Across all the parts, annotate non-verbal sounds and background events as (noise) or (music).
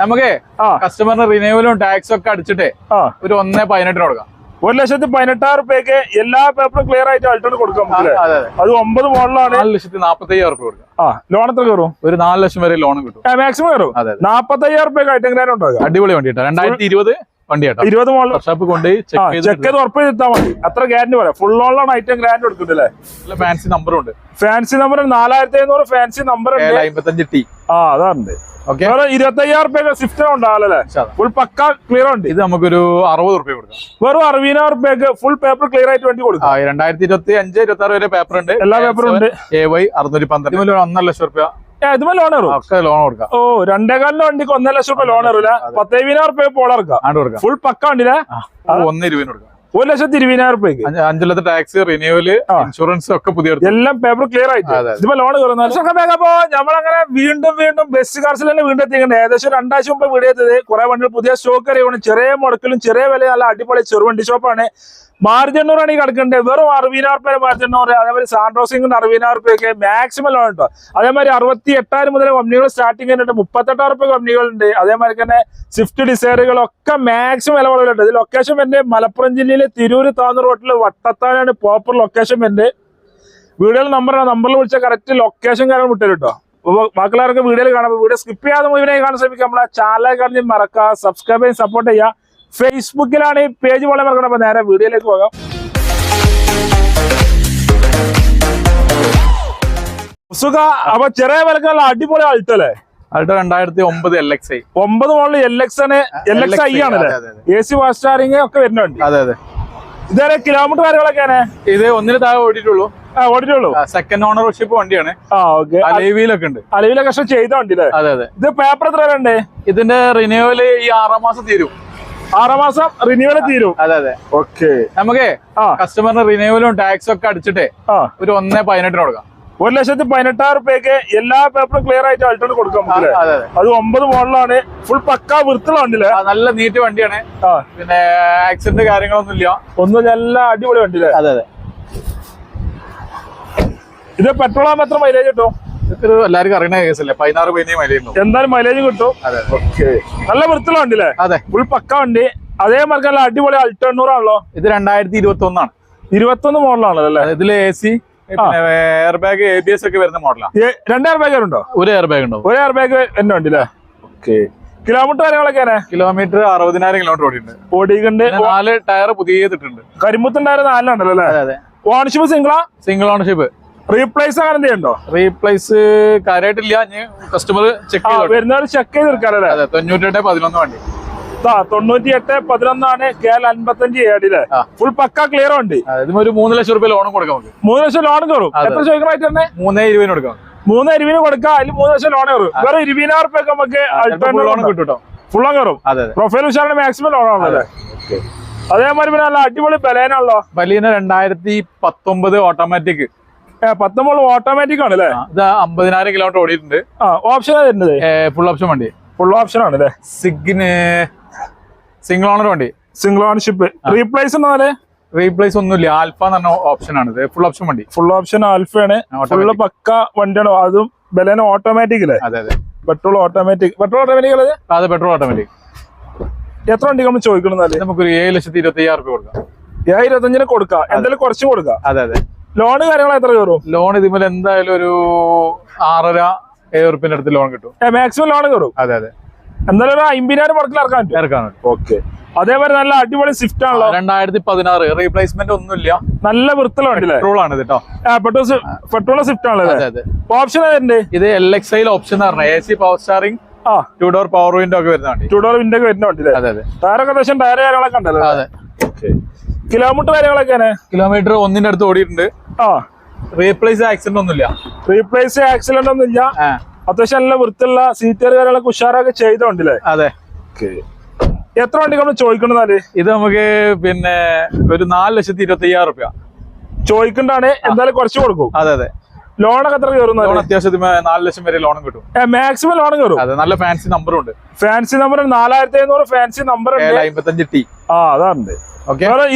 നമുക്ക് കസ്റ്റമറിന് റിന്യൂവലും ടാക്സും ഒക്കെ അടിച്ചിട്ടേ ഒരു ഒന്നേ പതിനെട്ടിന് കൊടുക്കാം. ഒരു ലക്ഷത്തി പതിനെട്ടായിരം റുപ്യക്ക് എല്ലാ പേപ്പറും ക്ലിയർ ആയിട്ട് അൾട്ടർ കൊടുക്കാം അതെ ഒമ്പത് മോഡലാണ് നാല് ലക്ഷത്തി നാപ്പത്തി അയ്യായിരം കൊടുക്കാം. ആ ലോൺ എത്ര കയറും? ഒരു നാല് ലക്ഷം വരെ ലോൺ കിട്ടും. മാക്സിമം കയറും? നാപ്പത്തി അയ്യായിരം റുപ്യക്ക് ഐറ്റം ഉണ്ടാകും അടിപൊളി വണ്ടി കേട്ടോ. രണ്ടായിരത്തി ഇരുപത് വണ്ടി ഇരുപത് മോഡൽ. വർഷാപ്പ് കൊണ്ട് ചെക്ക് ചെയ്ത് ഉറപ്പ് ചെയ്താൽ മതി. അത്ര ഗ്യാരണ്ടി പോലെ. ഫുൾ ഓണിലാണ് ഐറ്റം ഗ്രാൻഡ് കൊടുക്കുന്നത് നല്ല ഫാൻസി നമ്പറും ഉണ്ട്. ഫാൻസി നമ്പർ നാലായിരത്തി അഞ്ഞൂറ് ഫാൻസി നമ്പർ അമ്പത്തഞ്ച് ടി ആ അതാണ്ട് ഓക്കെ വേറെ ഇരുപത്തി അയ്യായിരം റുപ്യ സ്വിഫ്റ്റ് ഉണ്ടാവില്ലേ ഫുൾ പക്ക ക്ലിയർ ഉണ്ട്. ഇത് നമുക്കൊരു അറുപത് റുപ്യ കൊടുക്കാം. വെറും അറുപതിനായിരം റുപ്യക്ക് ഫുൾ പേപ്പർ ക്ലിയർ ആയിട്ട് വണ്ടി കൊടുക്കും. ആ രണ്ടായിരത്തി ഇരുപത്തി അഞ്ച് ഇരുപത്തി ആറ് വരെ പേപ്പർ ഉണ്ട്. എല്ലാ പേപ്പറും ഉണ്ട്. എ വൈ അറുന്നൂറ്റി പന്ത്രണ്ട് ഇതിൽ ഒരു ഒന്നര ലക്ഷം റുപ്യ ഏ, ഇതുമേ ലോൺ ലോൺ കൊടുക്കാം. ഓ രണ്ടേകാലിന്റെ വണ്ടിക്ക് ഒന്നര ലക്ഷം റുപ്യ ലോൺ കയറൂല പത്തേവിനായിരം റുപ്യ പോൾ കൊടുക്കാം. ഫുൾ പക്ക വണ്ടിയിലെ? ഒന്ന് ഇരുപതിന് കൊടുക്കാം. ഒരു ലക്ഷത്തി ഇരുപതിനായിരം റുപ്യക്ക് അഞ്ചു ലക്ഷം ലക്ഷത്തെ ടാക്സ് റിന്യൂവൽ. ഇൻഷുറൻസ് ഒക്കെ പുതിയ എല്ലാം പേപ്പർ ക്ലിയർ ആയിട്ട്. ഇപ്പൊ ലോൺ ഇതിപ്പോ ലോൺ കയറുന്ന അപ്പോ നമ്മളങ്ങനെ വീണ്ടും വീണ്ടും ബസ് കാർസിൽ തന്നെ വീണ്ടും എത്തിക്കണ്ടേ ഏകദേശം രണ്ടാഴ്ച മുമ്പ് വീട് എത്തിയത് കുറെ വണ്ടികൾ പുതിയ സ്റ്റോക്ക് അറിയണം. ചെറിയ മുടക്കിലും ചെറിയ വില നല്ല അടിപൊളി ചെറുവണ്ടി ഷോപ്പാണ് മാർജണ്ണൂറാണ് ഈ കിടക്കേണ്ടത്. വെറും അറുപതിനായിരം റുപ്യ മാർജണ്ണൂറ് അതേപോലെ സാൻഡ്രോസിംഗിന്റെ അറുപതിനായിരം റുപ്യൊക്കെ മാക്സിമം ലോൺ ഉണ്ടോ. അതേമാതിരി അറുപത്തി എട്ടായിരം മുതൽ കമ്പനികൾ സ്റ്റാർട്ടിംഗ് ഉണ്ട് മുപ്പത്തെട്ടായിരം റുപ്യ കമ്പനികളുണ്ട് അതേമാതിരി തന്നെ സ്വിഫ്റ്റ് ഡിസൈറുകളൊക്കെ മാക്സിമം വില ഇത് ലൊക്കേഷൻ വരുന്നത് മലപ്പുറം ജില്ലയിലെ തിരൂര് താന്നൂർ റോട്ടിൽ വട്ടത്താനാണ്. പ്രോപ്പർ ലൊക്കേഷൻ വരുന്നത്. വീഡിയോയിൽ നമ്പറാണ് നമ്പറിൽ വിളിച്ചാൽ കറക്റ്റ് ലൊക്കേഷൻ കാരണം വിട്ടു കേട്ടോ. ബാക്കിയുള്ളവർക്ക് വീഡിയോയിൽ കാണാം. വീഡിയോ സ്കിപ്പ് ചെയ്യാതെ മുഴുവനായി കാണാൻ ശ്രമിക്കുക. നമ്മളെ ചാനൽ കാണി മറക്കുക സബ്സ്ക്രൈബ് ചെയ്യാൻ സപ്പോർട്ട് ചെയ്യുക. ഫേസ്ബുക്കിലാണ് ഈ പേജ് പോലെ മറക്കണം. അപ്പൊ നേരെ വീഡിയോയിലേക്ക് പോകാം. സുഖ അപ്പൊ ചെറിയ വിലക്കുള്ള അടിപൊളി ആൾട്ടോ അല്ലേ? ആൾട്ടോ രണ്ടായിരത്തി ഒമ്പത് എൽ എക്സ് ഐ ഒമ്പത് മോളിൽ എൽ എക്സ് ആണ് എൽ എക്സ് ഐ അതെ, എ സി ഫാസ്റ്റ് ചാർജിങ് ഒക്കെ വരുന്നുണ്ട് അതെ അതെ. ഇതേ കിലോമീറ്റർ കാര്യങ്ങളൊക്കെയാണ് ഇത് ഒന്നിന് താഴെ ഓടിയിട്ടുള്ളൂ. ആ ഓടിട്ടുള്ളൂ സെക്കൻഡ് ഓണർഷിപ്പ് വണ്ടിയാണ്. അലേവിയിലൊക്കെ ഉണ്ട്. അലവിലെ കഷ്ടം ചെയ്ത വണ്ടി അതെ അതെ. ഇത് പേപ്പർ എത്ര വരണ്ടേ ഇതിന്റെ റിന്യൂവൽ ഈ ആറാം മാസം തീരും. ആറാം മാസം റിന്യൂവൽ തീരും. അതെ അതെ. ഓക്കെ നമുക്ക് കസ്റ്റമറിന് റിന്യൂവലും ടാക്സും ഒക്കെ അടിച്ചിട്ട് ഒരു ഒന്നേ പതിനെട്ടിന് കൊടുക്കാം. ഒരു ലക്ഷത്തി പതിനെട്ടായിരം റുപ്യക്ക് എല്ലാ പേപ്പറും ക്ലിയർ ആയിട്ട് അൾട്ടോട് കൊടുക്കാം നമുക്ക് അതെ ഒമ്പത് മോഡലാണ് ഫുൾ പക്ക വൃത്തിയുള്ള വണ്ടിയില്ലേ നല്ല നീറ്റ് വണ്ടിയാണ്. പിന്നെ ആക്സിഡന്റ് കാര്യങ്ങളൊന്നും ഇല്ല. ഒന്നും നല്ല അടിപൊളി വണ്ടിയില്ലേ അതെ അതെ. ഇത് പെട്രോൾ ആകുമ്പോൾ എത്ര മൈലേജ് കിട്ടും? ഇതൊക്കെ എല്ലാവർക്കും അറിയുന്ന കേസല്ലേ പതിനാറ് പതിനേഴ് മൈലേജ് എന്തായാലും മൈലേജ് കിട്ടും. നല്ല വൃത്തിയുള്ള വണ്ടിയില്ലേ? അതെ. ഫുൾ പക്ക വണ്ടി. അതേമാതിരി നല്ല അടിപൊളി അൾട്ടോ എണ്ണൂറാണല്ലോ ഇത് രണ്ടായിരത്തി ഇരുപത്തി ഒന്നാണ് ഇരുപത്തൊന്ന് മോഡലാണല്ലോ അല്ലേ ഇതിൽ A C air bag A B S ഒക്കെ വരുന്ന മോഡലാണ് രണ്ട് എയർ ബാഗ് ഉണ്ടോ ഒരു എയർ ബാഗ് ഉണ്ടോ ഒരു എയർ ബാഗ് എന്നെ വണ്ടിയില്ലേ? ഓക്കെ കിലോമീറ്റർ കാര്യങ്ങളൊക്കെയാണ് കിലോമീറ്റർ അറുപതിനായിരം കിലോമീറ്റർ ഓടിയിട്ടുണ്ട്. ഓടിയിട്ടുണ്ട്. നാല് ടയർ പുതിയ ഇട്ടിട്ടുണ്ട് കരിമ്പത്തുണ്ടായിരുന്ന നാലിലുണ്ടല്ലോ അല്ലേ ഓണർഷിപ്പ് സിംഗിളാ സിംഗിൾ ഓണർഷിപ്പ് റീപ്ലേസ് അങ്ങനെ ഉണ്ടോ? റീപ്ലേസ് കാര്യമായിട്ടില്ല കസ്റ്റമർ ചെക്ക് വരുന്നവർ ചെക്ക് ചെയ്ത് അതെ തൊണ്ണൂറ്റെട്ട് പതിനൊന്ന് വണ്ടി. തൊണ്ണൂറ്റി എട്ട് പതിനൊന്നാണ് കെ എൽ അൻപത്തഞ്ച് ഏടിയിലെ ഫുൾ പക്ക ക്ലിയർ ഉണ്ട്. ഒരു മൂന്ന് ലക്ഷം റുപ്യ ലോണും കൊടുക്കാം മൂന്ന് ലക്ഷം ലോൺ കയറും എത്ര ചോദിക്കണമായിട്ട് തന്നെ? മൂന്നേ ഇരുപതിന് കൊടുക്കാം. മൂന്ന് ഇരുപതിന് കൊടുക്കാം. അതിൽ മൂന്ന് ലക്ഷം ലോൺ കയറും വേറെ ഇരുപതിനായിരം റുപ്യ നമുക്ക് ലോൺ കിട്ടും ഫുൾ ഫുള്ളും കയറും പ്രൊഫൈൽ വിശാലിന്റെ മാക്സിമം ലോൺ ആണല്ലേ അതേമാതിരി പിന്നെ നല്ല അടിപൊളി ബലേനാണല്ലോ. ബലീന രണ്ടായിരത്തി പത്തൊമ്പത് ഓട്ടോമാറ്റിക് പത്തൊമ്പത് ഓട്ടോമാറ്റിക് ആണ് അല്ലേ ഇത് അമ്പതിനായിരം കിലോമീറ്റർ ഓടിയിട്ടുണ്ട്. ആ ഓപ്ഷൻ വരുന്നത്? ഫുൾ ഓപ്ഷൻ വണ്ടി. ഫുൾ ഓപ്ഷൻ ആണ് അല്ലേ സിഗ്ന് സിംഗിൾ ഓണർ വണ്ടി സിംഗിൾ ഓണർഷിപ്പ് റീപ്ലേസ് ഉണ്ടോ റീപ്ലേസ് ഒന്നുമില്ല. ആൽഫ എന്ന് പറഞ്ഞ ഓപ്ഷൻ ആണ് ഫുൾ ഓപ്ഷൻ വണ്ടി. ഫുൾ ഓപ്ഷൻ ആൽഫയാണ് ആണ്. ഫുള്ള് പക്ക വണ്ടിയാണ്? അതും ബലേന ഓട്ടോമാറ്റിക് അല്ലേ? അതെ അതെ. പെട്രോൾ ഓട്ടോമാറ്റിക് പെട്രോൾ ഓട്ടോമാറ്റിക് അല്ലേ അതെ പെട്രോൾ ഓട്ടോമാറ്റിക് എത്ര വണ്ടി നമ്മൾ ചോദിക്കണമെന്നാൽ നമുക്കൊരു ഏഴ് ലക്ഷത്തി ഇരുപത്തി അയ്യായിരം രൂപ കൊടുക്കാം. ഏഴ് ഇരുപത്തഞ്ചിന് കൊടുക്കാം. എന്തായാലും കുറച്ച് കൊടുക്കാം. അതെ അതെ. ലോണ് കാര്യങ്ങൾ എത്ര കയറും? ലോൺ ഇതിമേൽ എന്തായാലും ഒരു ആറര ഏഴ് റുപ്യന്റെ അടുത്ത് ലോൺ കിട്ടും. മാക്സിമം ലോൺ കയറും? അതെ അതെ. എന്തായാലും ഒരു അമ്പതിനായിരം പുറത്തിൽ ഇറക്കാൻ പറ്റും. ഇറക്കാണ് ഓക്കെ. അതേപോലെ നല്ല അടിപൊളി സ്വിഫ്റ്റ് ആണല്ലോ. രണ്ടായിരത്തി പതിനാറ്. റീപ്ലേസ്മെന്റ് ഒന്നുമില്ല. നല്ല വൃത്തിലാണ് പെട്രോൾ ആണ് ഇത് കേട്ടോ പെട്രോൾ പെട്രോൾ സ്വിഫ്റ്റ് ആണല്ലോ ഓപ്ഷൻ ഏതുണ്ട് ഇത് എൽ എക്സ് ഐ ഓപ്ഷൻ പറഞ്ഞാൽ എ സി പവർ സ്റ്റാറിംഗ് ആ. ടു ഡോർ പവർ വിൻഡോ ഒക്കെ വരുന്ന വണ്ടി. ടു ഡോർ വിൻഡോ വരുന്ന വണ്ടി അല്ലേ അതെ. അതെ ടയറൊക്കെ ടയർ കാര്യങ്ങളൊക്കെ ഉണ്ടല്ലോ അതെ. കിലോമീറ്റർ കാര്യങ്ങളൊക്കെയാണ് കിലോമീറ്റർ ഒന്നിന്റെ അടുത്ത് ഓടിയിട്ടുണ്ട്. ആ. റീപ്ലേസ് ആക്സിഡന്റ് ഒന്നുമില്ല. റീപ്ലേസ് ആക്സിഡന്റ് ഒന്നുമില്ല അത്യാവശ്യം നല്ല വൃത്തിയുള്ള സീറ്റർ കാര്യങ്ങളൊക്കെ ഉഷാറൊക്കെ ചെയ്തോണ്ടല്ലേ? അതെ. എത്ര വണ്ടി നമ്മൾ ചോദിക്കണെന്നാൽ ഇത് നമുക്ക് പിന്നെ ഒരു നാല് ലക്ഷത്തി ഇരുപത്തി അയ്യായിരം റുപ്യ. ചോദിക്കണ്ടാണ്. എന്തായാലും കുറച്ച് കൊടുക്കും. അതെ അതെ. ലോണൊക്കെ എത്ര ലോൺ അത്യാവശ്യം നാല് ലക്ഷം വരെ ലോണും കിട്ടും. മാക്സിമം ലോൺ കയറും? അതെ നല്ല ഫാൻസി നമ്പറും ഉണ്ട്. ഫാൻസി നമ്പർ നാലായിരത്തി അഞ്ഞൂറ് ഫാൻസി നമ്പർ അമ്പത്തഞ്ച് ടി ആ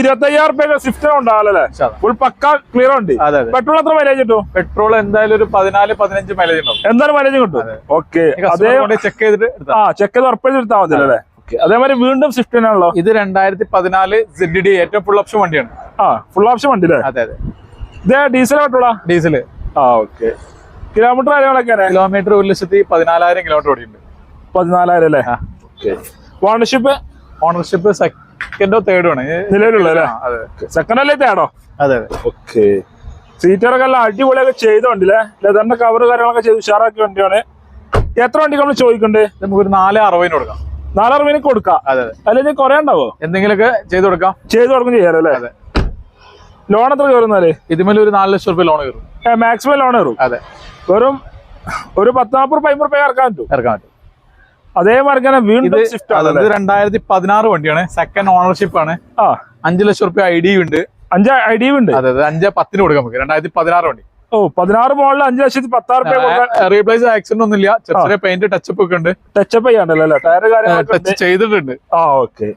ഇരുപത്തി അയ്യായിരം സ്വിഫ്റ്റ് ഉണ്ടാവല്ലേ ഫുൾ പക്ക ക്ലിയർ ഉണ്ട്. പെട്രോൾ എത്ര മൈലേജ് കിട്ടും? പെട്രോൾ എന്തായാലും ഒരു പതിനാല് പതിനഞ്ച് മൈലേജ് ഉണ്ടാവും. എന്തായാലും മൈലേജ് കിട്ടും? ഓക്കെ അതേ ചെക്ക് ചെയ്തിട്ട്. ആ ചെക്ക് ചെയ്ത് ഉറപ്പിച്ച് എടുത്താൽ മതി അല്ലേ? ഓക്കെ അതേമാതിരി വീണ്ടും സ്വിഫ്റ്റ് ആണല്ലോ ഇത് രണ്ടായിരത്തി പതിനാല് സെഡ് ഡി ഏറ്റവും ഫുൾ ഓപ്ഷൻ വണ്ടിയാണ്. ആ ഫുൾ ഓപ്ഷൻ വണ്ടി അല്ലേ? അതെ അതെ. ഇതേ ഡീസൽ പെട്രോളാ ഡീസൽ ആ ഓക്കെ. കിലോമീറ്റർ കാര്യങ്ങളൊക്കെ കിലോമീറ്റർ ഒരു ലക്ഷത്തി പതിനാലായിരം കിലോമീറ്റർ ഓടിയിട്ടുണ്ട്. പതിനാലായിരം അല്ലേ. ഓണർഷിപ്പ്? ഓണർഷിപ്പ് സെക്കൻഡോ തേർഡോ ആണ്. നിലവിലുള്ള സെക്കൻഡ് അല്ലേ തേർഡോ അതെ അതെ. ഓക്കെ. സീറ്ററൊക്കെ എല്ലാം അടിപൊളിയൊക്കെ ചെയ്തോണ്ടല്ലേ ലെതറിന്റെ കവർ കാര്യങ്ങളൊക്കെ ചെയ്ത് ഉഷാറാക്കി വണ്ടിയാണ്. എത്ര വണ്ടി നമ്മൾ ചോദിക്കണ്ടേ നമുക്കൊരു നാല് അറുപതിന് കൊടുക്കാം. നാല് അറുപതിന് കൊടുക്കാം. അതെ അല്ലെങ്കിൽ കുറെ ഉണ്ടാവോ? എന്തെങ്കിലുമൊക്കെ ചെയ്ത് കൊടുക്കാം. ചെയ്ത് കൊടുക്കും ചെയ്യാലോ അല്ലേ? അതെ. ലോൺ എത്ര കയറുന്നാൽ ഇതിമേൽ ഒരു നാല് ലക്ഷം റുപ്യ ലോൺ കയറും. മാക്സിമം ലോൺ കയറും. അതെ. വെറും ഒരു പത്ത് നാൽപ്പത് റുപ്യ അമ്പത് റുപ്യ ഇറക്കാൻ പറ്റും. ഇറക്കാൻ പറ്റും. തന്നെ ഇത് വീണ്ടും ഷിഫ്റ്റ് രണ്ടായിരത്തി പതിനാറ് വണ്ടിയാണ്. സെക്കൻഡ് ഓണർഷിപ്പ് ആണ്. ആ. അഞ്ച് ലക്ഷം റുപ്യ ഐ ഡി ഉണ്ട്. അഞ്ച് ഐ ഡി ഉണ്ട്. അതെ അതെ. അഞ്ച് പത്തിന് കൊടുക്കാം നമുക്ക് രണ്ടായിരത്തി പതിനാറ് വണ്ടി. ഓ പതിനാറ് മോളിൽ അഞ്ച് ലക്ഷത്തി പത്താറ് റീപ്ലേസ് ആക്സിഡന്റ് ഒന്നും ഇല്ല ചെറിയ പെയിന്റ് ടച്ചപ്പ് ഒക്കെ ഉണ്ട്. ടച്ചപ്പ് ചെയ്യാണ്ടല്ലോ അല്ലേ? ടയർ ഉണ്ട്. ടച്ച് ചെയ്തിട്ടുണ്ട്. ആ ഓക്കെ